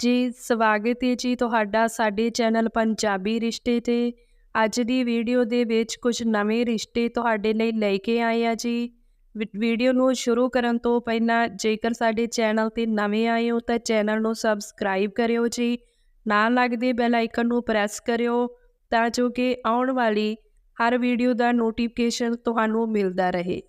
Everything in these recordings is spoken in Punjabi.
ਜੀ, ਸਵਾਗਤ ਹੈ ਜੀ ਤੁਹਾਡਾ ਸਾਡੇ ਚੈਨਲ ਪੰਜਾਬੀ ਰਿਸ਼ਤੇ ਤੇ। ਅੱਜ ਦੀ ਵੀਡੀਓ ਦੇ ਵਿੱਚ ਕੁਝ ਨਵੇਂ ਰਿਸ਼ਤੇ ਤੁਹਾਡੇ ਲਈ ਲੈ ਕੇ ਆਏ ਆ ਜੀ। ਵੀਡੀਓ ਨੂੰ ਸ਼ੁਰੂ ਕਰਨ ਤੋਂ ਪਹਿਲਾਂ ਜੇਕਰ ਸਾਡੇ ਚੈਨਲ ਤੇ ਨਵੇਂ ਆਏ ਹੋ ਤਾਂ ਚੈਨਲ ਨੂੰ ਸਬਸਕ੍ਰਾਈਬ ਕਰਿਓ ਜੀ। ਨਾਲ ਲੱਗਦੇ ਬੈਲ ਆਈਕਨ ਨੂੰ ਪ੍ਰੈਸ ਕਰਿਓ ਤਾਂ ਜੋ ਕਿ ਆਉਣ ਵਾਲੀ ਹਰ ਵੀਡੀਓ ਦਾ ਨੋਟੀਫਿਕੇਸ਼ਨ ਤੁਹਾਨੂੰ ਮਿਲਦਾ ਰਹੇ।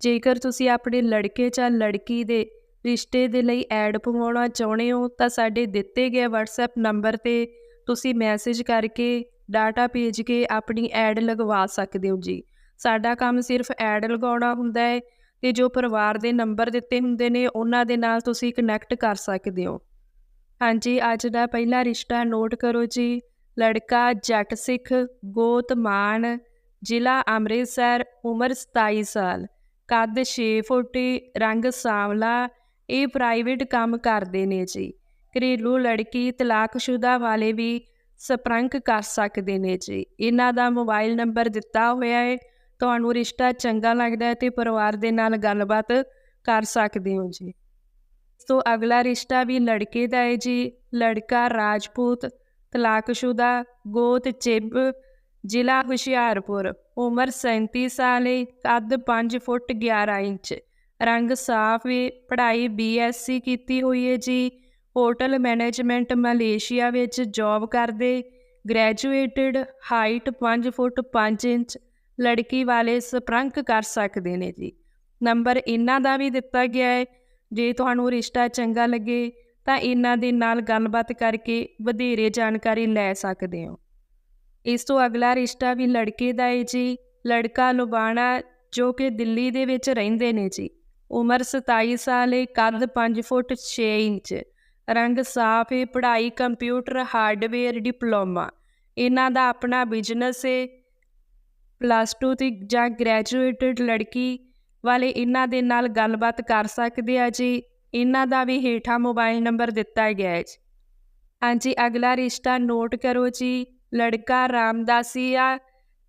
ਜੇਕਰ ਤੁਸੀਂ ਆਪਣੇ ਲੜਕੇ ਜਾਂ ਲੜਕੀ ਦੇ ਰਿਸ਼ਤੇ ਦੇ ਲਈ ਐਡ ਪਵਾਉਣਾ ਚਾਹੁੰਦੇ ਹੋ ਤਾਂ ਸਾਡੇ ਦਿੱਤੇ ਗਏ WhatsApp ਨੰਬਰ ਤੇ ਤੁਸੀਂ ਮੈਸੇਜ ਕਰਕੇ ਡਾਟਾ ਭੇਜ ਕੇ ਆਪਣੀ ਐਡ ਲਗਵਾ ਸਕਦੇ ਹੋ ਜੀ। ਸਾਡਾ ਕੰਮ ਸਿਰਫ ਐਡ ਲਗਾਉਣਾ ਹੁੰਦਾ ਹੈ ਤੇ ਜੋ ਪਰਿਵਾਰ ਦੇ ਨੰਬਰ ਦਿੱਤੇ ਹੁੰਦੇ ਨੇ ਉਹਨਾਂ ਦੇ ਨਾਲ ਤੁਸੀਂ ਕਨੈਕਟ ਕਰ ਸਕਦੇ ਹੋ। ਹਾਂਜੀ, ਅੱਜ ਦਾ ਪਹਿਲਾ ਰਿਸ਼ਤਾ ਨੋਟ ਕਰੋ ਜੀ। ਲੜਕਾ ਜੱਟ ਸਿੱਖ ਗੋਤ ਮਾਨ, ਜ਼ਿਲ੍ਹਾ ਅੰਮ੍ਰਿਤਸਰ, ਉਮਰ 27 ਸਾਲ। ਕੱਦ 6 ਫੁੱਟ, ਰੰਗ ਸਾਂਵਲਾ ਇਹ ਪ੍ਰਾਈਵੇਟ ਕੰਮ ਕਰਦੇ ਨੇ ਜੀ। ਘਰੇਲੂ ਲੜਕੀ ਤਲਾਕਸ਼ੁਦਾ ਵਾਲੇ ਵੀ ਸਪਰੰਕ ਕਰ ਸਕਦੇ ਨੇ ਜੀ। ਇਹਨਾਂ ਦਾ ਮੋਬਾਈਲ ਨੰਬਰ ਦਿੱਤਾ ਹੋਇਆ ਹੈ। ਤੁਹਾਨੂੰ ਰਿਸ਼ਤਾ ਚੰਗਾ ਲੱਗਦਾ ਹੈ ਤੇ ਪਰਿਵਾਰ ਦੇ ਨਾਲ ਗੱਲਬਾਤ ਕਰ ਸਕਦੇ ਹੋ ਜੀ। ਸੋ ਅਗਲਾ ਰਿਸ਼ਤਾ ਵੀ ਲੜਕੇ ਦਾ ਹੈ ਜੀ। ਲੜਕਾ ਰਾਜਪੂਤ, ਤਲਾਕਸ਼ੁਦਾ, ਗੋਤ ਚਿੱਬ, ਜ਼ਿਲ੍ਹਾ ਹੁਸ਼ਿਆਰਪੁਰ। ਉਮਰ 37 ਸਾਲ ਹੈ। ਕੱਦ 5 ਫੁੱਟ 11 ਇੰਚ। ਰੰਗ ਸਾਫ਼ ਏ ਪੜ੍ਹਾਈ ਬੀਐਸਸੀ ਕੀਤੀ ਹੋਈ ਹੈ ਜੀ। ਹੋਟਲ ਮੈਨੇਜਮੈਂਟ ਮਲੇਸ਼ੀਆ ਵਿੱਚ ਜੌਬ ਕਰਦੇ। ਗ੍ਰੈਜੂਏਟਡ ਹਾਈਟ 5 ਫੁੱਟ 5 ਇੰਚ, ਲੜਕੀ ਵਾਲੇ ਸਪਰੰਕ ਕਰ ਸਕਦੇ ਨੇ ਜੀ। ਨੰਬਰ ਇਹਨਾਂ ਦਾ ਵੀ ਦਿੱਤਾ ਗਿਆ ਹੈ ਜੇ ਤੁਹਾਨੂੰ ਰਿਸ਼ਤਾ ਚੰਗਾ ਲੱਗੇ, ਤਾਂ ਇਹਨਾਂ ਦੇ ਨਾਲ ਗੱਲਬਾਤ ਕਰਕੇ ਵਧੇਰੇ ਜਾਣਕਾਰੀ ਲੈ ਸਕਦੇ ਹੋ। ਇਸ ਤੋਂ ਅਗਲਾ ਰਿਸ਼ਤਾ ਵੀ ਲੜਕੇ ਦਾ ਹੈ ਜੀ। ਲੜਕਾ ਲੁਬਾਣਾ ਜੋ ਕਿ ਦਿੱਲੀ ਦੇ ਵਿੱਚ ਰਹਿੰਦੇ ਨੇ ਜੀ। ਉਮਰ 27 ਸਾਲ ਏ ਕੱਦ 5 ਫੁੱਟ 6 ਇੰਚ, ਰੰਗ ਸਾਫ਼ ਏ, ਪੜ੍ਹਾਈ ਕੰਪਿਊਟਰ, ਹਾਰਡਵੇਅਰ, ਡਿਪਲੋਮਾ। ਇਹਨਾਂ ਦਾ ਆਪਣਾ ਬਿਜ਼ਨਸ ਏ, ਪਲੱਸ 2 ਤੇ ਜਾਂ ਗ੍ਰੈਜੂਏਟਡ ਲੜਕੀ ਵਾਲੇ ਇਹਨਾਂ ਦੇ ਨਾਲ ਗੱਲਬਾਤ ਕਰ ਸਕਦੇ ਆ ਜੀ। ਇਹਨਾਂ ਦਾ ਵੀ ਹੇਠਾਂ ਮੋਬਾਈਲ ਨੰਬਰ ਦਿੱਤਾ ਗਿਆ ਹੈ ਜੀ। ਹਾਂਜੀ, ਅਗਲਾ ਰਿਸ਼ਤਾ ਨੋਟ ਕਰੋ ਜੀ। ਲੜਕਾ ਰਾਮਦਾਸੀਆ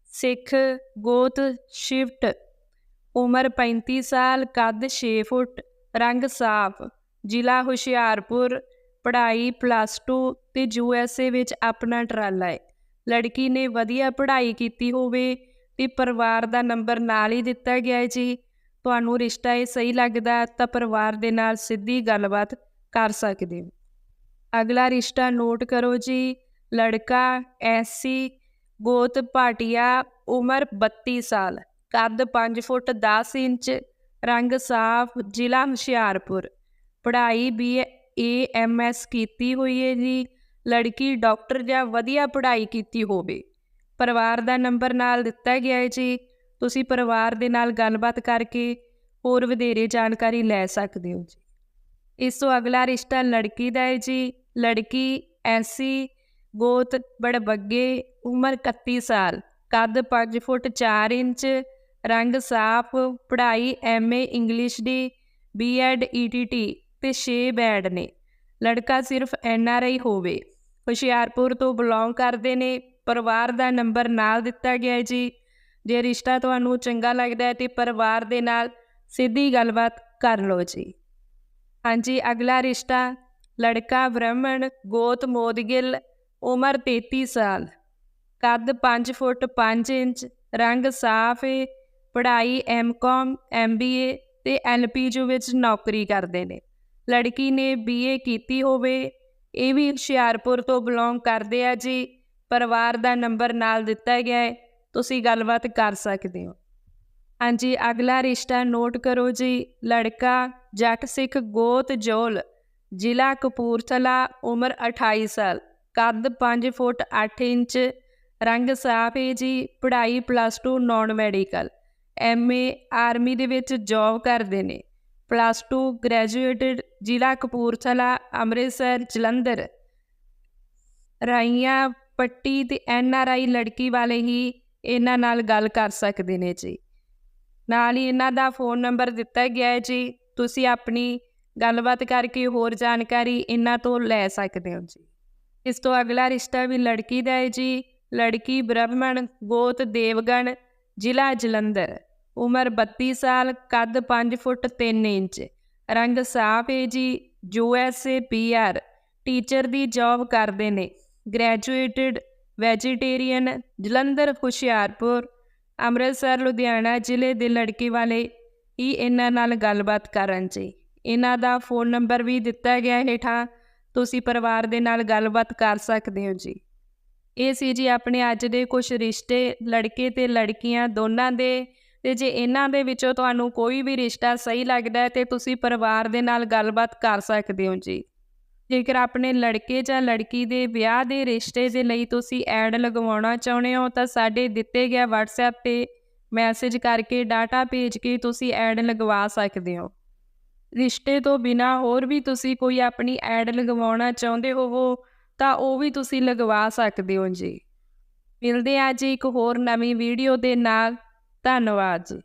ਸਿੱਖ, ਗੋਤ ਸ਼ਿਫਟ ਉਮਰ 35 ਸਾਲ, ਕੱਦ 6 ਫੁੱਟ, ਰੰਗ ਸਾਫ਼। ਜ਼ਿਲ੍ਹਾ ਹੁਸ਼ਿਆਰਪੁਰ, ਪੜ੍ਹਾਈ ਪਲੱਸ 2 ਤੇ ਏ ਵਿੱਚ ਆਪਣਾ ਟਰਾਲਾ ਹੈ ਲੜਕੀ ਨੇ ਵਧੀਆ ਪੜ੍ਹਾਈ ਕੀਤੀ ਹੋਵੇ ਤੇ ਪਰਿਵਾਰ ਦਾ ਨੰਬਰ ਨਾਲ ਹੀ ਦਿੱਤਾ ਗਿਆ ਹੈ ਜੀ। ਤੁਹਾਨੂੰ ਰਿਸ਼ਤਾ ਇਹ ਸਹੀ ਲੱਗਦਾ ਤਾਂ ਪਰਿਵਾਰ ਦੇ ਨਾਲ ਸਿੱਧੀ ਗੱਲਬਾਤ ਕਰ ਸਕਦੇ ਹੋ। ਅਗਲਾ ਰਿਸ਼ਤਾ ਨੋਟ ਕਰੋ ਜੀ। ਲੜਕਾ ਐਸਸੀ ਗੋਤ ਭਾਟੀਆ ਉਮਰ 32 ਸਾਲ। ਕੱਦ 5 ਫੁੱਟ 10 ਇੰਚ, ਰੰਗ ਸਾਫ਼, ਜ਼ਿਲ੍ਹਾ ਹੁਸ਼ਿਆਰਪੁਰ। ਪੜ੍ਹਾਈ ਬੀ ਏ ਐਮ ਐਸ ਕੀਤੀ ਹੋਈ ਹੈ ਜੀ। ਲੜਕੀ ਡਾਕਟਰ ਜਾਂ ਵਧੀਆ ਪੜ੍ਹਾਈ ਕੀਤੀ ਹੋਵੇ। ਪਰਿਵਾਰ ਦਾ ਨੰਬਰ ਨਾਲ ਦਿੱਤਾ ਗਿਆ ਹੈ ਜੀ। ਤੁਸੀਂ ਪਰਿਵਾਰ ਦੇ ਨਾਲ ਗੱਲਬਾਤ ਕਰਕੇ ਹੋਰ ਵਧੇਰੇ ਜਾਣਕਾਰੀ ਲੈ ਸਕਦੇ ਹੋ ਜੀ। ਇਸ ਤੋਂ ਅਗਲਾ ਰਿਸ਼ਤਾ ਲੜਕੀ ਦਾ ਹੈ ਜੀ। ਲੜਕੀ ਐਸੀ ਗੋਤ, ਬੜਬੱਗੇ, ਉਮਰ 31 ਸਾਲ ਕੱਦ 5 ਫੁੱਟ 4 ਇੰਚ ਰੰਗ ਸਾਫ਼, ਪੜ੍ਹਾਈ ਐਮਏ ਇੰਗਲਿਸ਼ ਦੀ B Ed E T T ਤੇ 6 ਬੈਡ ਨੇ। ਲੜਕਾ ਸਿਰਫ ਐਨਆਰਆਈ ਹੋਵੇ। ਹੁਸ਼ਿਆਰਪੁਰ ਤੋਂ ਬਿਲੋਂਗ ਕਰਦੇ ਨੇ। ਪਰਿਵਾਰ ਦਾ ਨੰਬਰ ਨਾਲ ਦਿੱਤਾ ਗਿਆ ਹੈ ਜੀ। ਜੇ ਰਿਸ਼ਤਾ ਤੁਹਾਨੂੰ ਚੰਗਾ ਲੱਗਦਾ ਹੈ ਤੇ ਪਰਿਵਾਰ ਦੇ ਨਾਲ ਸਿੱਧੀ ਗੱਲਬਾਤ ਕਰ ਲਓ ਜੀ। ਹਾਂਜੀ, ਅਗਲਾ ਰਿਸ਼ਤਾ। ਲੜਕਾ ਬ੍ਰਾਹਮਣ, ਗੋਤ ਮੋਦਗਿਲ, ਉਮਰ 33 ਸਾਲ। ਕੱਦ 5 ਫੁੱਟ 5 ਇੰਚ, ਰੰਗ ਸਾਫ਼ ਹੈ ਪੜ੍ਹਾਈ ਐਮਕਾਮ ਐਮਬੀਏ ਤੇ ਐਲਪੀਯੂ ਵਿੱਚ ਨੌਕਰੀ ਕਰਦੇ ਨੇ। ਲੜਕੀ ਨੇ ਬੀਏ ਕੀਤੀ ਹੋਵੇ, ਇਹ ਵੀ ਹੁਸ਼ਿਆਰਪੁਰ ਤੋਂ ਬਿਲੋਂਗ ਕਰਦੇ ਆ ਜੀ। ਪਰਿਵਾਰ ਦਾ ਨੰਬਰ ਨਾਲ ਦਿੱਤਾ ਗਿਆ ਹੈ। ਤੁਸੀਂ ਗੱਲਬਾਤ ਕਰ ਸਕਦੇ ਹੋ। ਹਾਂਜੀ, ਅਗਲਾ ਰਿਸ਼ਤਾ ਨੋਟ ਕਰੋ ਜੀ। ਲੜਕਾ ਜੱਟ ਸਿੱਖ ਗੋਤ ਜੋਲ, ਜ਼ਿਲ੍ਹਾ ਕਪੂਰਥਲਾ, ਉਮਰ 28 ਸਾਲ। ਕੱਦ 5 ਫੁੱਟ 8 ਇੰਚ, ਰੰਗ ਸਾਫ਼ ਹੈ ਜੀ। ਪੜ੍ਹਾਈ plus 2 non medical M A army ਦੇ ਵਿੱਚ ਜੌਬ ਕਰਦੇ ਨੇ। ਪਲੱਸ 2 ਗ੍ਰੈਜੂਏਟਡ ਜ਼ਿਲ੍ਹਾ ਕਪੂਰਥਲਾ, ਅੰਮ੍ਰਿਤਸਰ, ਜਲੰਧਰ। ਰਾਈਆਂ ਪੱਟੀ ਤੇ ਆਈ ਲੜਕੀ ਵਾਲੇ ਹੀ ਇਹਨਾਂ ਨਾਲ ਗੱਲ ਕਰ ਸਕਦੇ ਨੇ ਜੀ। ਨਾਲ ਹੀ ਇਹਨਾਂ ਦਾ ਫੋਨ ਨੰਬਰ ਦਿੱਤਾ ਗਿਆ ਹੈ ਜੀ। ਤੁਸੀਂ ਆਪਣੀ ਗੱਲਬਾਤ ਕਰਕੇ ਹੋਰ ਜਾਣਕਾਰੀ ਇਹਨਾਂ ਤੋਂ ਲੈ ਸਕਦੇ ਹੋ ਜੀ। ਇਸ ਤੋਂ ਅਗਲਾ ਰਿਸ਼ਤਾ ਵੀ ਲੜਕੀ ਦਾ ਹੈ ਜੀ। ਲੜਕੀ ਬ੍ਰਹਮਣ, ਗੋਤ, ਦੇਵਗਣ, ਜ਼ਿਲ੍ਹਾ ਜਲੰਧਰ। ਉਮਰ 32 ਸਾਲ, ਕੱਦ 5 ਫੁੱਟ 3 ਇੰਚ। ਰੰਗ ਸਾਫ਼ ਹੈ ਜੀ U S A P R. Teacher the job ਕਰਦੇ ਨੇ। ਗ੍ਰੈਜੂਏਟਿਡ ਵੈਜੀਟੇਰੀਅਨ ਜਲੰਧਰ, ਹੁਸ਼ਿਆਰਪੁਰ, ਅੰਮ੍ਰਿਤਸਰ, ਲੁਧਿਆਣਾ ਜ਼ਿਲ੍ਹੇ ਦੇ ਲੜਕੇ ਵਾਲੇ। ਹੀ ਇਹਨਾਂ ਨਾਲ ਗੱਲਬਾਤ ਕਰਨ ਜੀ ਇਹਨਾਂ ਦਾ ਫੋਨ ਨੰਬਰ ਵੀ ਦਿੱਤਾ ਗਿਆ ਹੇਠਾਂ। ਤੁਸੀਂ ਪਰਿਵਾਰ ਦੇ ਨਾਲ ਗੱਲਬਾਤ ਕਰ ਸਕਦੇ ਹੋ ਜੀ। ਇਹ ਸੀ ਜੀ ਆਪਣੇ ਅੱਜ ਦੇ ਕੁਝ ਰਿਸ਼ਤੇ, ਲੜਕੇ ਤੇ ਲੜਕੀਆਂ ਦੋਨਾਂ ਦੇ। ਤੇ ਜੇ ਇਹਨਾਂ ਦੇ ਵਿੱਚੋਂ ਤੁਹਾਨੂੰ ਕੋਈ ਵੀ ਰਿਸ਼ਤਾ ਸਹੀ ਲੱਗਦਾ ਹੈ ਤੇ ਤੁਸੀਂ ਪਰਿਵਾਰ ਦੇ ਨਾਲ ਗੱਲਬਾਤ ਕਰ ਸਕਦੇ ਹੋ ਜੀ। ਜੇਕਰ ਆਪਣੇ ਲੜਕੇ ਜਾਂ ਲੜਕੀ ਦੇ ਵਿਆਹ ਦੇ ਰਿਸ਼ਤੇ ਦੇ ਲਈ ਤੁਸੀਂ ਐਡ ਲਗਵਾਉਣਾ ਚਾਹੁੰਦੇ ਹੋ ਤਾਂ ਸਾਡੇ ਦਿੱਤੇ ਗਿਆ WhatsApp ਤੇ ਮੈਸੇਜ ਕਰਕੇ ਡਾਟਾ ਭੇਜ ਕੇ ਤੁਸੀਂ ਐਡ ਲਗਵਾ ਸਕਦੇ ਹੋ। ਰਿਸ਼ਤੇ ਤੋਂ ਬਿਨਾ ਹੋਰ ਵੀ ਤੁਸੀਂ ਕੋਈ ਆਪਣੀ ਐਡ ਲਗਵਾਉਣਾ ਚਾਹੁੰਦੇ ਹੋਵੋ ਤਾਂ ਉਹ ਵੀ ਤੁਸੀਂ ਲਗਵਾ ਸਕਦੇ ਹੋ ਜੀ। ਮਿਲਦੇ ਹਾਂ ਜੀ ਇੱਕ ਹੋਰ ਨਵੀਂ ਵੀਡੀਓ ਦੇ ਨਾਲ। ਧੰਨਵਾਦ ਜੀ।